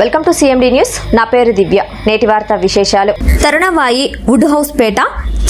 Welcome to CMD news నా పేరు దివ్య. నేటి వార్త విశేషాలు. తరుణవాయి వుడ్ హౌస్ పేట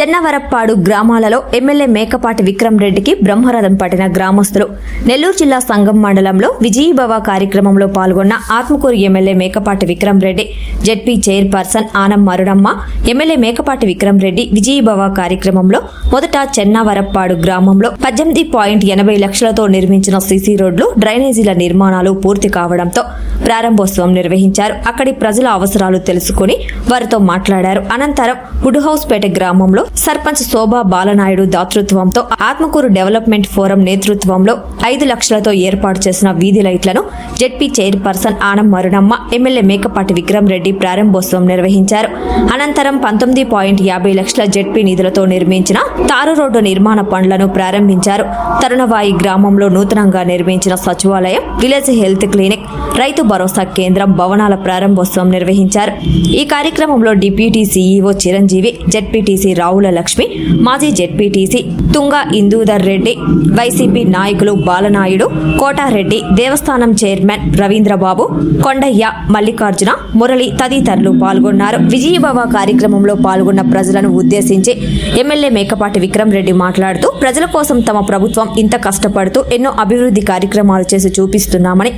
చెన్నవరప్పాడు గ్రామాలలో ఎమ్మెల్యే మేకపాటి విక్రమ్ రెడ్డికి బ్రహ్మరథం పట్టిన గ్రామస్తులు. నెల్లూరు జిల్లా సంఘం మండలంలో విజయీభవ కార్యక్రమంలో పాల్గొన్న Atmakur MLA Mekapati Vikram Reddy ZP chairperson Anam Marudamma MLA Mekapati Vikram Reddy Vijayibhava కార్యక్రమంలో మొదట చెన్నవరప్పాడు గ్రామంలో పద్దెనిమిది పాయింట్ ఎనభై లక్షలతో నిర్మించిన సీసీ రోడ్లు డ్రైనేజీల నిర్మాణాలు పూర్తి కావడంతో ప్రారంభోత్సవం నిర్వహించారు. అక్కడి ప్రజల అవసరాలు తెలుసుకుని వారితో మాట్లాడారు. అనంతరం వుడ్ హౌస్ పేట గ్రామంలో సర్పంచ్ శోభా బాలనాయుడు దాతృత్వంతో ఆత్మకూరు డెవలప్మెంట్ ఫోరం నేతృత్వంలో ఐదు లక్షలతో ఏర్పాటు చేసిన వీధి లైట్లను ZP chairperson Anam Marunamma MLA Mekapati Vikram Reddy ప్రారంభోత్సవం నిర్వహించారు. అనంతరం పంతొమ్మిది పాయింట్ యాభై లక్షల జెడ్పీ నిధులతో నిర్మించిన తారు రోడ్డు నిర్మాణ పనులను ప్రారంభించారు. తరుణవాయి గ్రామంలో నూతనంగా నిర్మించిన సచివాలయం village health clinic Rythu Bharosa కేంద్రం భవనాల ప్రారంభోత్సవం నిర్వహించారు. ఈ కార్యక్రమంలో deputy CEO Chiranjeevi ZPTC Rao Ravula Lakshmi మాజీ జెడ్పీటీసీ తుంగ ఇందూదర్ రెడ్డి వైసీపీ నాయకులు బాలనాయుడు కోటారెడ్డి దేవస్థానం చైర్మన్ రవీంద్రబాబు కొండయ్య మల్లికార్జున మురళి తదితరులు పాల్గొన్నారు. విజయభవ కార్యక్రమంలో పాల్గొన్న ప్రజలను ఉద్దేశించి ఎమ్మెల్యే మేకపాటి విక్రమ్ రెడ్డి మాట్లాడుతూ ప్రజల కోసం తమ ప్రభుత్వం ఇంత కష్టపడుతూ ఎన్నో అభివృద్ధి కార్యక్రమాలు చేసి చూపిస్తున్నామని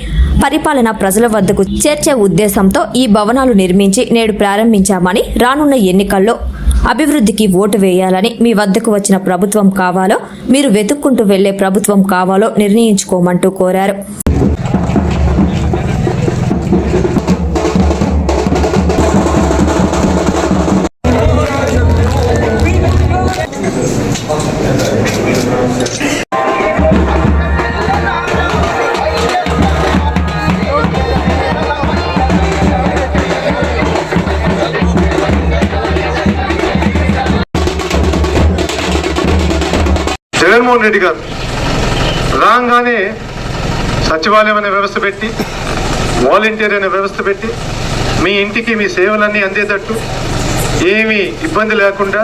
పరిపాలన ప్రజల వద్దకు చేర్చే ఉద్దేశంతో ఈ భవనాలు నిర్మించి నేడు ప్రారంభించామని రానున్న ఎన్నికల్లో అభివృద్ధికి ఓటు వేయాలని మీ వద్దకు వచ్చిన ప్రభుత్వం కావాలో మీరు వెతుక్కుంటూ వెళ్ళే ప్రభుత్వం కావాలో నిర్ణయించుకోమంటూ కోరారు. జగన్మోహన్ రెడ్డి గారు రాగానే సచివాలయం అనే వ్యవస్థ పెట్టి వాలంటీర్ అనే వ్యవస్థ పెట్టి మీ ఇంటికి మీ సేవలన్నీ అందేటట్టు ఏమీ ఇబ్బంది లేకుండా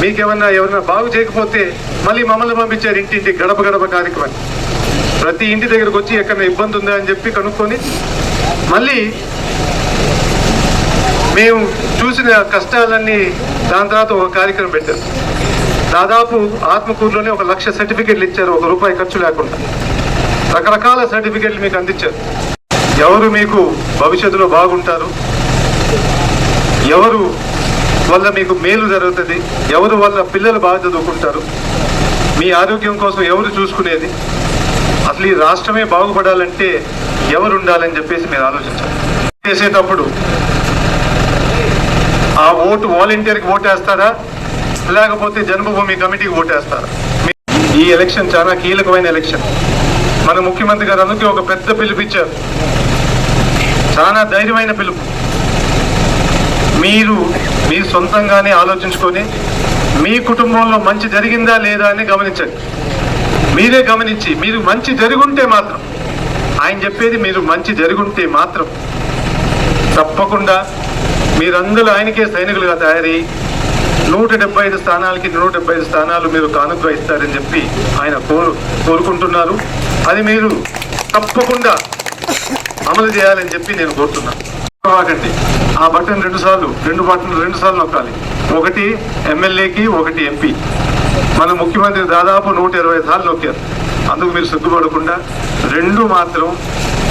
మీకేమన్నా ఎవరన్నా బాగు చేయకపోతే మళ్ళీ మమ్మల్ని పంపించారు ఇంటింటి గడప గడప కార్యక్రమాన్ని. ప్రతి ఇంటి దగ్గరకు వచ్చి ఎక్కడైనా ఇబ్బంది ఉందా అని చెప్పి కనుక్కొని మళ్ళీ మేము చూసిన కష్టాలన్నీ దాని తర్వాత ఒక కార్యక్రమం పెట్టారు. దాదాపు ఆత్మకూరులోనే ఒక లక్ష సర్టిఫికెట్లు ఇచ్చారు. ఒక రూపాయి ఖర్చు లేకుండా. రకరకాల సర్టిఫికెట్లు మీకు అందించారు. ఎవరు మీకు భవిష్యత్తులో బాగుంటారు? ఎవరు వల్ల మీకు మేలు జరుగుతుంది? ఎవరు వల్ల పిల్లలు బాగా చదువుకుంటారు? మీ ఆరోగ్యం కోసం ఎవరు చూసుకునేది? అసలు ఈ రాష్ట్రమే బాగుపడాలంటే ఎవరు ఉండాలని చెప్పేసి మీరు ఆలోచించాలి. చేసేటప్పుడు ఆ ఓటు వాలంటీర్కి ఓటేస్తారా లేకపోతే జన్మభూమి కమిటీకి ఓటేస్తారు. ఈ ఎలక్షన్ చాలా కీలకమైన ఎలక్షన్. మన ముఖ్యమంత్రి గారు అందుకే ఒక పెద్ద పిలుపు ఇచ్చారు. చాలా ధైర్యమైన పిలుపు. మీరు మీ సొంతంగానే ఆలోచించుకొని మీ కుటుంబంలో మంచి జరిగిందా లేదా అని గమనించండి. మీరే గమనించి మీరు మంచి జరుగుంటే మాత్రం ఆయన చెప్పేది మీరు మంచి జరుగుంటే మాత్రం తప్పకుండా మీరందరూ ఆయనకే సైనికులుగా తయారయ్యి నూట డెబ్బై ఐదు స్థానాలకి నూట డెబ్బై ఐదు స్థానాలు మీరు కానుక ఇస్తారని చెప్పి ఆయన కోరు కోరుకుంటున్నారు. అది మీరు తప్పకుండా అమలు చేయాలని చెప్పి నేను కోరుతున్నాను. కాకండి ఆ బటన్ రెండు సార్లు రెండు బటన్ రెండు సార్లు నొక్కాలి. ఒకటి ఎమ్మెల్యేకి ఒకటి ఎంపీ. మన ముఖ్యమంత్రి దాదాపు నూట ఇరవై సార్లు నొక్కారు. అందుకు మీరు సిగ్గుపడకుండా రెండు మాత్రం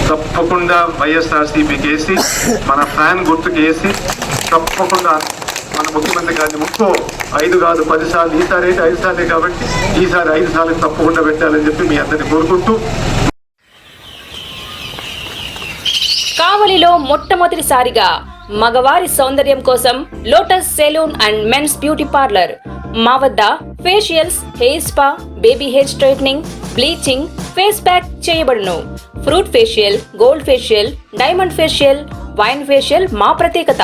తప్పకుండా వైఎస్ఆర్సీపీకి వేసి మన ఫ్యాన్ గుర్తుకేసి వేసి తప్పకుండా మన ముఖ్యమంత్రి గారిని ముక్కో ఐదు కాదు పది సార్లు ఈసారి అయితే ఐదు సార్లే కాబట్టి ఈసారి ఐదు సార్లు తప్పకుండా పెట్టాలని చెప్పి మీ అందరిని కోరుకుంటూ కావలిలో మొట్టమొదటిసారిగా మగవారి సౌందర్యం కోసం lotus saloon and men's beauty parlour. మా వద్ద facials hair spa baby hair straightening bleaching face pack చేయబడును. Fruit facial gold facial diamond facial wine facial మా ప్రత్యేకత.